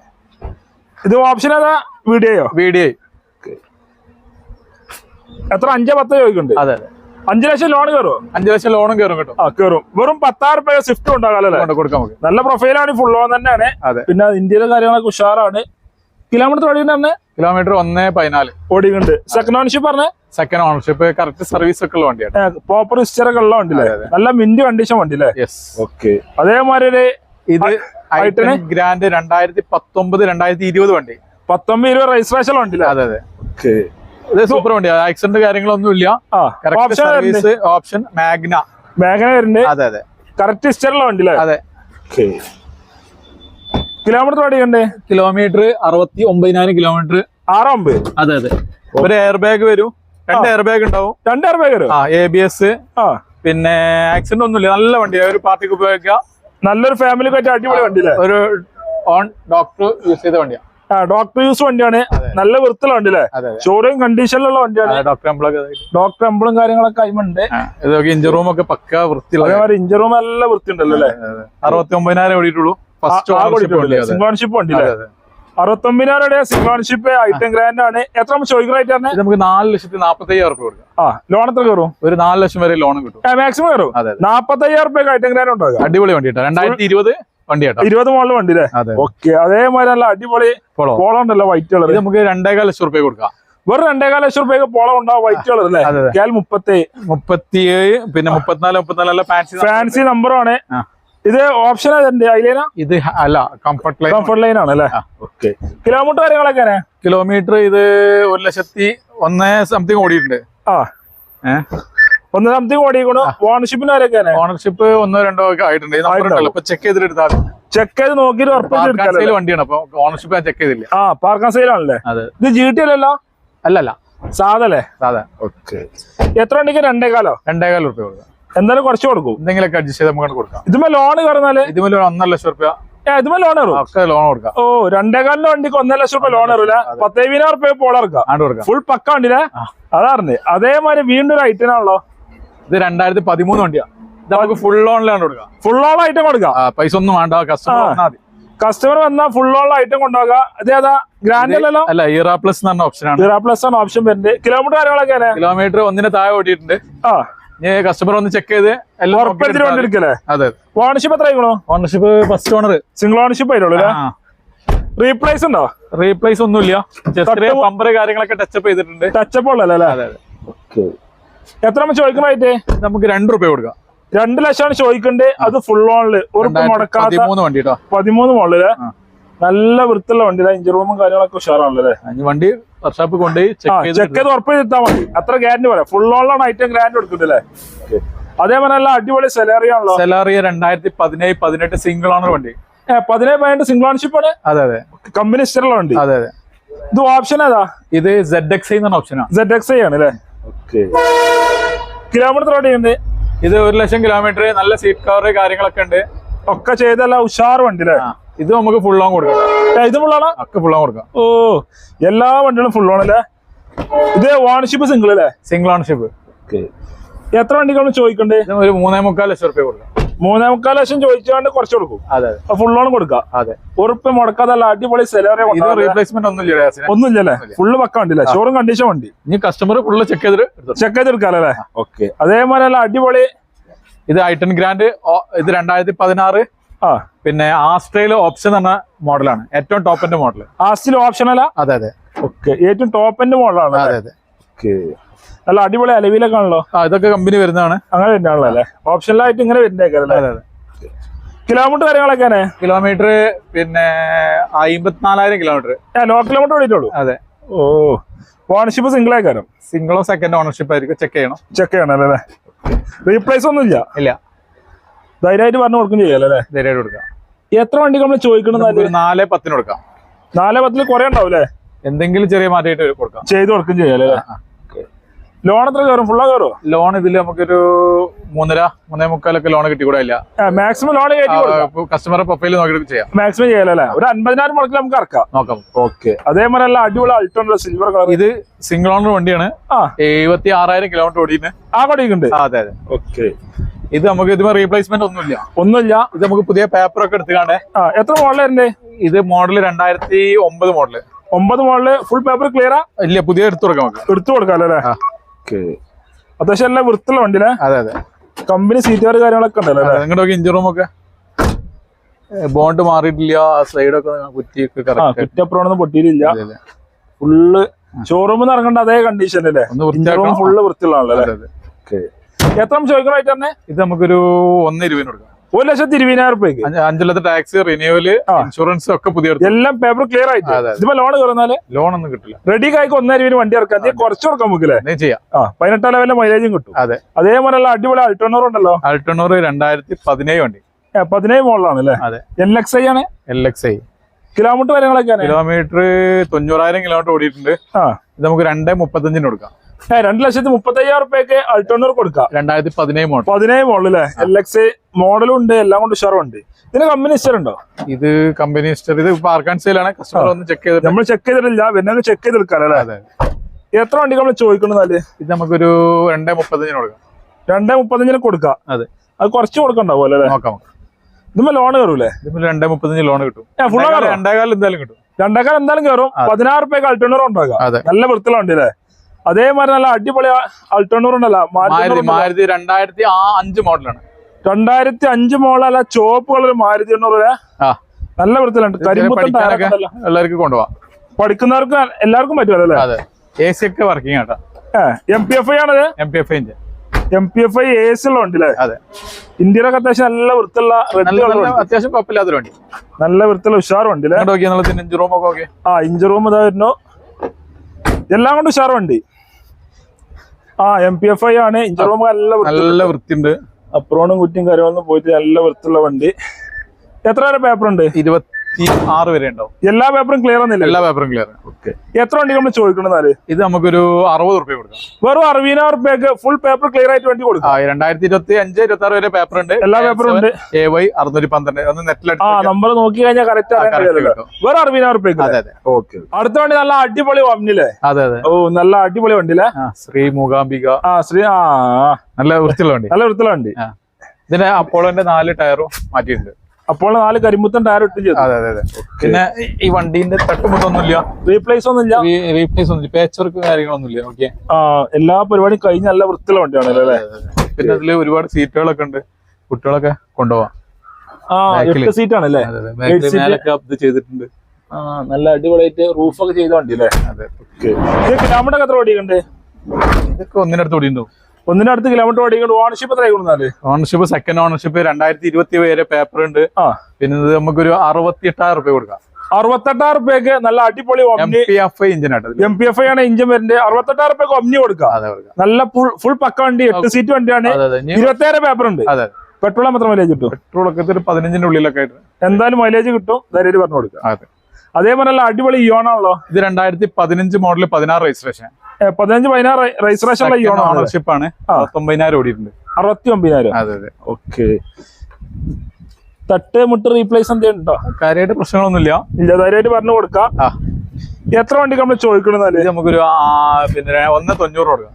ഇത് ഓപ്ഷൻ ഏതാ? വീഡിയോയോ വി ഡി ഐ എത്ര? അഞ്ചോ പത്തോ ചോദിക്കുന്നുണ്ട്. അതെ അതെ. അഞ്ചു ലക്ഷം ലോൺ കയറും അഞ്ചു ലക്ഷം ലോണും കയറും കേട്ടോ. ആ കയറും. വെറും പത്താറ് രൂപ സ്വിഫ്റ്റ് ഉണ്ടാകാം കൊടുക്കാം നമുക്ക് നല്ല പ്രൊഫൈലാണ് ഫുൾ ഓൺ തന്നെയാണ്. അതെ. പിന്നെ ഇന്ത്യയിലെ കാര്യങ്ങളൊക്കെ ഉഷാറാണ്. കിലോമീറ്റർ ഓടിയുണ്ട് കിലോമീറ്റർ ഒന്ന് പതിനാല്. ഓടിയുണ്ട് സെക്കൻഡ് ഓണർഷിപ്പ് പറഞ്ഞ? സെക്കൻഡ് ഓണർഷിപ്പ് കറക്റ്റ് സർവീസ് ഒക്കെ ഉള്ള വണ്ടിയാണ്. പ്രോപ്പർ ഹിസ്റ്ററൊക്കെ ഉള്ള വണ്ടിയില്ലേ? അതെ, അതെ. നല്ല മിന്റ് കണ്ടീഷൻ വണ്ടിയില്ലേ? യെസ് ഓക്കെ അതേമാതിരി ഒരു ഇത് ഐട്ടൺ ഗ്രാൻഡ് രണ്ടായിരത്തി പത്തൊമ്പത് രണ്ടായിരത്തി ഇരുപത് വണ്ടി. പത്തൊമ്പത് ഇരുപത് രജിസ്ട്രേഷൻ വണ്ടിയില്ലേ? അതെ അതെ. ഓക്കെ സൂപ്പർ വണ്ടി ആക്സിഡന്റ് കാര്യങ്ങളൊന്നും ഇല്ല ഓപ്ഷൻ മാഗ്ന മാഗ്ന വരുന്നത് വരുന്നുണ്ട്. അതെ അതെ. കറക്റ്റ് ഹിസ്റ്ററിലെ വണ്ടി അതെ. കിലോമീറ്റർ കണ്ടേ കിലോമീറ്റർ അറുപത്തി ഒമ്പതിനായിരം കിലോമീറ്റർ ആറാമ്പത് അതെ അതെ. ഒരു എയർ ബാഗ് വരും. രണ്ട് എയർ ബാഗ് ഉണ്ടാവും. രണ്ട് എയർ ബാഗ് ആ എ ബി എസ് പിന്നെ ആക്സിഡന്റ് ഒന്നുമില്ല. നല്ല വണ്ടിയാണ് ഒരു പാർട്ടിക്ക് ഉപയോഗിക്കാം. നല്ലൊരു ഫാമിലി പറ്റിയ അടിപൊളി വണ്ടി ഒരു ഓൺ ഡോക്ടർ യൂസ് ചെയ്ത വണ്ടിയാണ് ആ ഡോക്ടർ യൂസ് വണ്ടിയാണ്. നല്ല വൃത്തിയുള്ള വണ്ടി അല്ലേ ഷോറൂം കണ്ടീഷനിലുള്ള വണ്ടിയാണ്. ഡോക്ടർ ഡോക്ടർ എംബിളും കാര്യങ്ങളൊക്കെ ഇതൊക്കെ ഇഞ്ചർ റൂം ഒക്കെ പക്ക വൃത്തിയുള്ള ഇഞ്ചർ റൂം നല്ല വൃത്തിയുണ്ടല്ലോ അല്ലേ? അറുപത്തി ഒമ്പതിനായിരം ഓടിയിട്ടുള്ളൂ. വണ്ടി സിംഗോൺഷിപ്പ് വണ്ടിയില്ലേ? അതെ, അതെ. സിംഗോൺഷിപ്പ് ഐറ്റം ഗ്രാൻഡ് ആണ്. എത്ര നമ്മൾ ചോദിക്കുന്ന റേറ്റ് നമുക്ക് നാല് ലക്ഷത്തി നാപ്പത്തി അയ്യായിരം റുപ്യ കൊടുക്കാം. ആ ലോൺ എത്ര കയറും? ഒരു നാല് ലക്ഷം വരെ ലോൺ കിട്ടും. മാക്സിമം കയറും. അതെ അയ്യായിരം റുപ്യ ഐറ്റം ഗ്രാൻഡ് ഉണ്ടാകും അടിപൊളി വണ്ടി രണ്ടായിരത്തി ഇരുപത് വണ്ടി ഇരുപത് മോളിൽ വണ്ടി അല്ലേ ഓക്കെ അതേമാതിരി നല്ല അടിപൊളി പോളോ ഉണ്ടല്ലോ വൈറ്റ് കളർ നമുക്ക് രണ്ടേകാൽ ലക്ഷം റുപ്യ കൊടുക്കാം. വെറും രണ്ടേകാല ലക്ഷം റുപ്യക്ക് പോളം ഉണ്ടാവും വൈറ്റ് കളർ അല്ലേ? കേൾ മുപ്പത്തി മുപ്പത്തിയേഴ് പിന്നെ മുപ്പത്തിനാല് മുപ്പത്തിനാല് ഫാൻസി ഫാൻസി നമ്പറാണ് ആണ്. ഇത് ഓപ്ഷൻ അതിലേന ഇത് അല്ല കംഫർട്ട് ലൈൻ കംഫർട്ട് ലൈൻ ആണ് അല്ലേ. ഓക്കെ കിലോമീറ്റർ കാര്യങ്ങളൊക്കെ കിലോമീറ്റർ ഇത് ഒരു ലക്ഷത്തി ഒന്നേ സംതിങ് ഓടിയിട്ടുണ്ട്. ആ. ഏഹ് ഒന്ന് സംതിങ് ഓടിക്കണു ഓണർഷിപ്പിന് ആരൊക്കെയാണ് ഓണർഷിപ്പ് ഒന്നോ രണ്ടോ ഒക്കെ ആയിട്ടുണ്ട്. ഇപ്പൊ ചെക്ക് ചെയ്തിട്ട് എടുത്താൽ ചെക്ക് ചെയ്ത് നോക്കിയിട്ട് വണ്ടിയാണ്. അപ്പൊ ഓണർഷിപ്പ് ഞാൻ ചെക്ക് ചെയ്തില്ല. ആ പാർക്കാൻ സെയിൽ ആണല്ലേ? ഇത് ജി ടി അല്ലല്ലോ? അല്ലല്ല. സാധല്ലേ സാധാ. ഓക്കെ എത്ര വണ്ടിക്ക് രണ്ടേകാലോ? രണ്ടേകാൽ റുപ്യ കൊടുക്കാം. എന്തായാലും കുറച്ച് കൊടുക്കും. എന്തെങ്കിലുമൊക്കെ അഡ്ജസ്റ്റ് ചെയ്ത് നമുക്ക് കൊടുക്കാം. ഇതുമേ ലോൺ പറഞ്ഞാൽ ഒരു ഒന്നര ലക്ഷം റുപ്യ ഇതുമേ ലോൺ ലോൺ കൊടുക്കാം. ഓ രണ്ടേകാലിന്റെ വണ്ടിക്ക് ഒന്നര ലക്ഷം റുപ്യ ലോൺ അറിയില്ല പത്തേവിനായിരം റുപ്യ പോളർക്കാം കൊടുക്കാം. ഫുൾ പക്ക വണ്ടിയില്ലേ ആ. അതാറിഞ്ഞ് അതേമാതിരി വീണ്ടും ഒരു ഐറ്റം ആണല്ലോ. ഇത് രണ്ടായിരത്തി പതിമൂന്ന് വണ്ടിയാ. ഇത് നമുക്ക് ഫുൾ ലോണിലാണ് കൊടുക്കാം ഫുൾ ഓൺ ഐറ്റം കൊടുക്കുക. പൈസ ഒന്നും വേണ്ട കസ്റ്റമർ. വന്നാൽ മതി. കസ്റ്റമർ വന്നാൽ ഫുൾ ഓൺ ഐറ്റം കൊണ്ടുപോകുക. അതേതാ ഗ്രാൻഡ് അല്ലല്ലോ? അല്ല ഇറ പ്ലസ് എന്ന് പറഞ്ഞ ഓപ്ഷനാണ് സീറോ പ്ലസ് ആണ് ഓപ്ഷൻ വരുന്നത്. കിലോമീറ്റർ കാര്യങ്ങളൊക്കെ കിലോമീറ്റർ ഒന്നിന് താഴെ ഓടിയിട്ടുണ്ട്. ആ. കസ്റ്റമർ ഒന്ന് ചെക്ക് ചെയ്ത് അതെ. ഓണർഷിപ്പ് എത്ര ആയിക്കണോ? Ownership first owner single ownership ആയിട്ടുള്ളൂ റീപ്ലേസ് ഉണ്ടോ? റീപ്ലേസ് ഒന്നുമില്ല. ചെറിയ പമ്പർ കാര്യങ്ങളൊക്കെ ടച്ചപ്പ് ചെയ്തിട്ടുണ്ട്. ടച്ചപ്പ് ഉള്ളല്ലേ അല്ലേ അതെ അതെ. എത്ര നമ്മൾ റേറ്റ്? നമുക്ക് രണ്ട് രൂപ കൊടുക്കാം. രണ്ട് ലക്ഷമാണ് ചോദിക്കണ്ടേ? അത് ഫുൾ ഓണിൽ ഒരു മുടക്കാത്ത പതിമൂന്ന് മോളിൽ നല്ല വൃത്തിയുള്ള വണ്ടി ഇഞ്ചി റൂമും കാര്യങ്ങളൊക്കെ ഉഷാറാണല്ലേ വണ്ടി വർക്ക്ഷോപ്പ് കൊണ്ടുപോയി ആ ചെക്ക് ചെയ്ത് ഉറപ്പ് ചെയ്താൽ മതി. അത്ര ഗ്യാരണ്ടി പറയാം. ഫുൾ ഓണിലാണ് ഐറ്റം ഗ്രാൻഡ് കൊടുക്കുന്നില്ലേ അതേപോലെ നല്ല അടിപൊളി സെലറി ആണല്ലോ. സെലാറിയ രണ്ടായിരത്തി പതിനേഴ് പതിനെട്ട് സിംഗിൾ ഓണർ വണ്ടി. പതിനേഴ് പതിനെട്ട് സിംഗിൾ ഓണർഷിപ്പ് ആണ്? അതെ അതെ. കമ്പനി ഇഷ്ടമുള്ള വണ്ടി. അതെ അതെ. ഇത് ഓപ്ഷൻ ഏതാ? ഇത് സെഡ് എക്സ് ഓപ്ഷനാണ് സെഡ് എക്സ് ആണ് അല്ലേ? കിലോമീറ്റർ ഓടിയുണ്ട് ഇത് ഒരു ലക്ഷം കിലോമീറ്റർ നല്ല സീറ്റ് കവർ കാര്യങ്ങളൊക്കെ ഉണ്ട്. ഒക്കെ ചെയ്തല്ല ഉഷാർ വണ്ടി അല്ലേ ഇത് നമുക്ക് ഫുൾ ഓൺ കൊടുക്കാം. ഇത് ഫുള്ളാണോ ഒക്കെ ഫുൾ ഓൺ കൊടുക്കാം. ഓ എല്ലാ വണ്ടികളും ഫുൾ ഓൺ അല്ലേ? ഇത് ഓണർഷിപ്പ് സിംഗിൾ അല്ലേ? സിംഗിൾ ഓണർഷിപ്പ് എത്ര വണ്ടികളാണ് ചോദിക്കണ്ടേ? ഒരു മൂന്നേ മുക്കാൽ ലക്ഷം റുപ്യ കൊടുക്കാം. മൂന്നേ മുക്കാൽ ലക്ഷം ചോദിച്ചാണ്ട് കുറച്ച് കൊടുക്കും. അതെ. ഫുൾ ലോൺ കൊടുക്കാം. അതെ. ഉറപ്പ് മുടക്കാതല്ല അടിപൊളി സെലറി ഇത് റീപ്ലേസ്മെന്റ് ഒന്നും ഇല്ല ഗ്യാസിന്. ഒന്നുമില്ലല്ലേ ഫുള്ള് പക്ക വണ്ടിയില്ലേ ഷോറും കണ്ടീഷൻ വണ്ടി. ഇനി കസ്റ്റമർ ഫുള്ള് ചെക്ക് ചെയ്തിട്ട് എടുത്തോട്ടെ. ചെക്ക് ചെയ്തെടുക്കാല്ലേ ഓക്കെ അതേപോലെ അല്ല അടിപൊളി ഇത് ഐട്ടൺ ഗ്രാൻഡ് ഇത് രണ്ടായിരത്തി പതിനാറ് ആ. പിന്നെ ആസ്ട്രയിൽ ഓപ്ഷൻ എന്ന മോഡലാണ് ഏറ്റവും ടോപ്പിന്റെ മോഡൽ ആസ്റ്റിൽ ഓപ്ഷൻ അല്ല? അതെ അതെ. ഓക്കെ ഏറ്റവും ടോപ്പിന്റെ എൻഡ് മോഡലാണ് അതെ അതെ. ഓക്കെ. നല്ല അടിപൊളി അലവിലൊക്കെ ആണല്ലോ ആ ഇതൊക്കെ കമ്പനി വരുന്നതാണ്. അങ്ങനെ തന്നെയാണല്ലോ അല്ലേ ഓപ്ഷനിലായിട്ട് ഇങ്ങനെ വരുന്നേക്കല്ലേ കിലോമീറ്റർ കാര്യങ്ങളൊക്കെ കിലോമീറ്റർ പിന്നെ അമ്പത്തിനാലായിരം കിലോമീറ്റർ ലോ കിലോമീറ്റർ ഓടിയിട്ടുള്ളൂ? അതെ. ഓ ഓണർഷിപ്പ് സിംഗിൾ ആയിക്കാരം സിംഗിളോ സെക്കൻഡ് ഓണർഷിപ്പ് ആയിരിക്കും. ചെക്ക് ചെയ്യണം. ചെക്ക് ചെയ്യണം അല്ലേ റീപ്ലേസ് ഒന്നും ഇല്ല? ഇല്ല. ധൈര്യമായിട്ട് പറഞ്ഞു കൊടുക്കും ചെയ്യാലോ അല്ലേ ധൈര്യമായിട്ട് കൊടുക്കാം. എത്ര വണ്ടി നമ്മൾ ചോദിക്കണം നാല് പത്തിന് കൊടുക്കാം. നാല് പത്തിൽ കുറെ ഉണ്ടാവും അല്ലേ എന്തെങ്കിലും ചെറിയ മാറ്റമായിട്ട് കൊടുക്കാം. ചെയ്ത് കൊടുക്കും ചെയ്യാലേ ലോൺ എത്ര കയറും? ഫുള്ളാ കയറും ലോൺ ഇതിൽ നമുക്കൊരു മൂന്നര മൂന്നേ മുക്കാലൊക്കെ ലോൺ കിട്ടിക്കൂടെ ഇല്ല മാക്സിമം ലോൺ കസ്റ്റമർ പ്രൊഫൈൽ നോക്കിയിട്ട് ചെയ്യാം. മാക്സിമം ചെയ്യാലല്ലേ ഒരു അൻപതിനായിരം മുടക്കിൽ നമുക്ക് ഇറക്കാം. നോക്കാം. ഓക്കെ. അതേപോലെ നല്ല അടിപൊളി അൾട്ടോ സിൽവർ കളർ ഇത് സിംഗിൾ ഓണർ വണ്ടിയാണ്. എഴുപത്തി ആറായിരം കിലോമീറ്റർ ഓടിയിട്ട് ആ ആ, അതെ അതെ. ഓക്കെ. ഇത് നമുക്ക് ഇതിന് റീപ്ലേസ്മെന്റ് ഒന്നുമില്ല. ഒന്നുമില്ല. ഇത് നമുക്ക് പുതിയ പേപ്പറൊക്കെ എടുത്തുകാണ്ട് കാണേ എത്ര മോഡലുണ്ട് ഇത് മോഡൽ രണ്ടായിരത്തി ഒമ്പത് മോഡൽ ഒമ്പത് മോളിൽ ഫുൾ പേപ്പർ ക്ലിയറാ ഇല്ല പുതിയ എടുത്തു കൊടുക്കാം എടുത്തു കൊടുക്കാം അല്ലേ. അത്യാവശ്യം എല്ലാം വൃത്തിയുള്ള വണ്ടിയിലെ അതെ അതെ. കമ്പനി സീറ്റുകാർ കാര്യങ്ങളൊക്കെ ഉണ്ടല്ലോ? നിങ്ങളുടെ ഇഞ്ചി റൂമൊക്കെ ബോണ്ട് മാറിയിട്ടില്ല സൈഡൊക്കെ കുറ്റിയൊക്കെ കുറ്റപ്പുറമൊന്നും പൊട്ടിയിട്ടില്ല. ഫുള്ള് ഷോറൂമിൽ ഇറങ്ങേണ്ട അതേ കണ്ടീഷൻ അല്ലേ? ഫുള്ള് വൃത്തിയുള്ളതാണല്ലോ അതെ എത്ര അതെ എത്ര ചോദിക്കണമായിട്ട് തന്നെ ഇത് നമുക്കൊരു ഒന്ന് ഇരുപതിന് കൊടുക്കാം. ഒരു ലക്ഷത്തി ഇരുപതിനായിരം റുപ്യക്ക് അഞ്ചു ലക്ഷം ടാക്സ് റിന്യൂവൽ ഇൻഷുറൻസ് ഒക്കെ പുതിയ എല്ലാം പേപ്പർ ക്ലിയർ ആയിട്ട്. ഇതിപ്പോ ലോൺ കയറുന്നാൽ ലോൺ ഒന്നും കിട്ടില്ല. റെഡി കായ്ക്ക് ഒന്നര രൂപ വണ്ടി ഇറക്കാം. കുറച്ച് കൊടുക്കാൻ നമുക്കില്ലേ ചെയ്യാം. ആ പതിനെട്ടാം ലെവലിലെ മൈലേജും കിട്ടും. അതെ. അതേപോലെ അടിപൊളി അൾട്ടോണർ ഉണ്ടല്ലോ? അൾട്ടണൂർ രണ്ടായിരത്തി പതിനേഴ് വണ്ടി. പതിനേഴ് മോളിലാണ് അല്ലേ അതെ. എൽ എക്സ് ഐ ആണ്? എൽ എക്സ് ഐ കിലോമീറ്റർ കാര്യങ്ങളൊക്കെയാണ് കിലോമീറ്റർ തൊണ്ണൂറായിരം കിലോമീറ്റർ ഓടിയിട്ടുണ്ട്. ആ. ഇത് നമുക്ക് രണ്ടേ മുപ്പത്തഞ്ചിന് കൊടുക്കാം. രണ്ട് ലക്ഷത്തി മുപ്പത്തി അയ്യായിരം റുപ്യക്ക് അൾട്ടോണർ കൊടുക്കാം. രണ്ടായിരത്തി പതിനേഴ് മോഡൽ. പതിനേഴ് മോഡൽ അല്ലെ എൽ എക്സ് മോഡലും ഉണ്ട് എല്ലാം കൊണ്ട് ഉഷാറുണ്ട്. ഇതിന് കമ്പനി ഇഷ്ടമുണ്ടോ ഇത് കമ്പനി ഹിസ്റ്റർ ഇത് പാർക്ക് ആൻഡ് സെയിലാണ് കസ്റ്റമർ ഒന്ന് ചെക്ക് ചെയ്ത് നമ്മൾ ചെക്ക് ചെയ്തിട്ടില്ല. പിന്നെ ചെക്ക് ചെയ്തെടുക്കാം അല്ലേ അതെ. എത്ര വണ്ടി നമ്മൾ ചോദിക്കണമെന്നാൽ ഇത് നമുക്കൊരു രണ്ട് മുപ്പത്തഞ്ചിന് കൊടുക്കാം. രണ്ടേ മുപ്പത്തഞ്ചിന് കൊടുക്കാം. അതെ. അത് കുറച്ച് കൊടുക്കണ്ടാവും അല്ലേ? നോക്കാം. ഇതുമ്പോ ലോൺ കയറൂലേ? ഇതിന് രണ്ട് മുപ്പത്തഞ്ച് ലോൺ കിട്ടും. രണ്ടേകാല്- എന്തായാലും കിട്ടും. രണ്ടേക്കാലം എന്തായാലും കയറും. പതിനാറ് റുപ്യ അൾട്ടോണർ ഉണ്ടാകാം നല്ല വൃത്തിയുള്ള വണ്ടി അല്ലേ അതേമാതിരി നല്ല അടിപൊളി അൾട്ടോണർ ഉണ്ടല്ലോ മാരുതി രണ്ടായിരത്തി അഞ്ച് മോഡലാണ്. രണ്ടായിരത്തി അഞ്ച് മോഡലല്ല ചുവപ്പ് കളർ മാരുതി എണ്ണൂറ് നല്ല വൃത്തിയിലുണ്ട്. എല്ലാവർക്കും കൊണ്ടുപോവാം. പഠിക്കുന്നവർക്ക് എല്ലാവർക്കും പറ്റുമല്ലോ അല്ലേ? എ സി ഒക്കെ working auto. M P F I ആണത്? M P F I M P F I A C ഉള്ള വണ്ടി അല്ലേ അതെ. ഇന്ത്യയിലൊക്കെ അത്യാവശ്യം നല്ല വൃത്തിയുള്ള അത്യാവശ്യം കുഴപ്പമില്ലാത്തൊരു വണ്ടി. നല്ല വൃത്തിയുള്ള നല്ല ഇഞ്ച് റൂമൊക്കെ ആ ഇഞ്ച് റൂം ഇതാ വരുന്നു. എല്ലാം കൊണ്ട് ഉഷാർ വണ്ടി. ആ എം പി എഫ് ഐ ആണ്. ഇഞ്ചർ നല്ല നല്ല വൃത്തിയുണ്ട്. അപ്രോണും കുറ്റിയും കാര്യങ്ങളൊന്നും പോയിട്ട് നല്ല വൃത്തിയുള്ള വണ്ടി. എത്ര വരെ പേപ്പർ ഉണ്ട്? ഇരുപത്തി ആറ് വരെ ഉണ്ടാവും. എല്ലാ പേപ്പറും ക്ലിയർ ഒന്നുമില്ല എല്ലാ പേപ്പറും ക്ലിയർ ഓക്കെ. എത്ര വണ്ടി നമ്മൾ ചോദിക്കണമെന്നാൽ ഇത് നമുക്കൊരു അറുപത് റുപ്യ കൊടുക്കാം. വെറും അറുപതിനായിരം റുപ്യക്ക് ഫുൾ പേപ്പർ ക്ലിയർ ആയിട്ട് വണ്ടി ആ കൊടുക്കാം രണ്ടായിരത്തി ഇരുപത്തി അഞ്ച് ഇരുപത്തി ആറ് വരെ പേപ്പർ ഉണ്ട്. എല്ലാ പേപ്പറും ഉണ്ട്. എ വൈ അറുന്നൂറ്റി പന്ത്രണ്ട്. ഒന്ന് ആ നെറ്റിലെടുത്ത് നമ്പർ നോക്കി കഴിഞ്ഞാൽ കറക്റ്റ്. വെറും അറുപതിനായിരം റുപ്യക്ക് അതെ അതെ. ഓക്കെ. അടുത്ത വണ്ടി നല്ല അടിപൊളി വണ്ടിയില്ലേ? അതെ അതെ. ഓ നല്ല അടിപൊളി വണ്ടിയില്ലേ? ആ ശ്രീ മൂകാംബിക. ആ ശ്രീ ആ. ആ. നല്ല വൃത്തിയുള്ള വണ്ടി. നല്ല വൃത്തിയുള്ള വണ്ടി. ഇതിന് അപ്പോളോന്റെ നാല് ടയറും മാറ്റിയിട്ടുണ്ട്. അപ്പോൾ നാല് കരിമ്പുത്തൻ ടയർ ഇട്ട് ചെയ്തു. അതെ അതെ അതെ. പിന്നെ ഈ- വണ്ടീന്റെ തട്ടുമുട്ടൊന്നുമില്ല. റീപ്ലേസ് ഒന്നും ഇല്ല റീപ്ലേസ് ഒന്നും പേച്ച് വർക്ക് കാര്യങ്ങളൊന്നുമില്ല. ഓക്കെ ആ എല്ലാ പരിപാടിയും കഴിഞ്ഞ നല്ല വൃത്തിയുള്ള വണ്ടിയാണ് അല്ലേ? പിന്നെ അതിൽ ഒരുപാട് സീറ്റുകളൊക്കെ ഉണ്ട്. കുട്ടികളൊക്കെ കൊണ്ടുപോവാം. ആ. എട്ട് സീറ്റ് ആണല്ലേ ഇത് ചെയ്തിട്ടുണ്ട്. ആ നല്ല അടിപൊളിയായിട്ട് റൂഫൊക്കെ ചെയ്ത വണ്ടി അല്ലേ? അതെ. ഇത് കിലോമീറ്റർ എത്ര ഓടിക്കണ്ടേ ഇതൊക്കെ ഒന്നിനടുത്ത് ഓടിയിട്ടുണ്ടോ ഒന്നിന്റെ അടുത്ത് കിലോമീറ്റർ ഓടിക്കൊണ്ട് ഓണർഷിപ്പ് എത്രയായി ഓണർഷിപ്പ് സെക്കൻഡ് ഓണർഷിപ്പ് രണ്ടായിരത്തി ഇരുപത്തി വരെ പേപ്പർ ഉണ്ട്. ആ. പിന്നെ ഇത് നമുക്കൊരു അറുപത്തി എട്ടായിരം റുപ്യ കൊടുക്കാം. അറുപത്തെട്ടായിരം റുപ്യക്ക് നല്ല അടിപൊളി എം പി എഫ് ഐ ആണ് ഇഞ്ചിൻ വരുന്നത്. അറുപത്തെട്ടായിരം റുപ്യക്ക് ഒമ്നി കൊടുക്കാം. നല്ല ഫുൾ ഫുൾ പക്ക വണ്ടി എട്ട് സീറ്റ് വണ്ടിയാണ്. ഇരുപത്തിയേഴ് ഇരുപത്തേഴ് പേപ്പർ ഉണ്ട്. അതെ. പെട്രോൾ മാത്രം മൈലേജ് കിട്ടും. പെട്രോൾ ഒക്കെ ഒരു പതിനഞ്ചിന്റെ ഉള്ളിലൊക്കെ ആയിട്ട്. എന്തായാലും മൈലേജ് കിട്ടും. ധൈര്യം പറഞ്ഞു കൊടുക്കാം. അതെ. അതേപോലെ അടിപൊളി ഇയോണാണല്ലോ ഇത് രണ്ടായിരത്തി പതിനഞ്ച് മോഡൽ പതിനാറ് രജിസ്ട്രേഷൻ പതിനഞ്ച് പതിനാറ് ഇയോണോ ഓണർഷിപ്പ് ആണ് പത്തൊമ്പതിനായിരം ഓടിയിട്ടുണ്ട്. അറുപത്തി ഒമ്പതിനായിരം അതെ അതെ. ഓക്കെ. തട്ട് മുട്ട് റീപ്ലേസ് എന്തെങ്കിലും ഉണ്ടോ? കാര്യമായിട്ട് പ്രശ്നങ്ങളൊന്നുമില്ല. ഇല്ല ധൈര്യമായിട്ട് പറഞ്ഞു കൊടുക്കാം. എത്ര വണ്ടി നമ്മൾ ചോദിക്കണമെന്നാൽ ഇത് നമുക്കൊരു പിന്നെ ഒന്ന് തൊണ്ണൂറ് കൊടുക്കാം.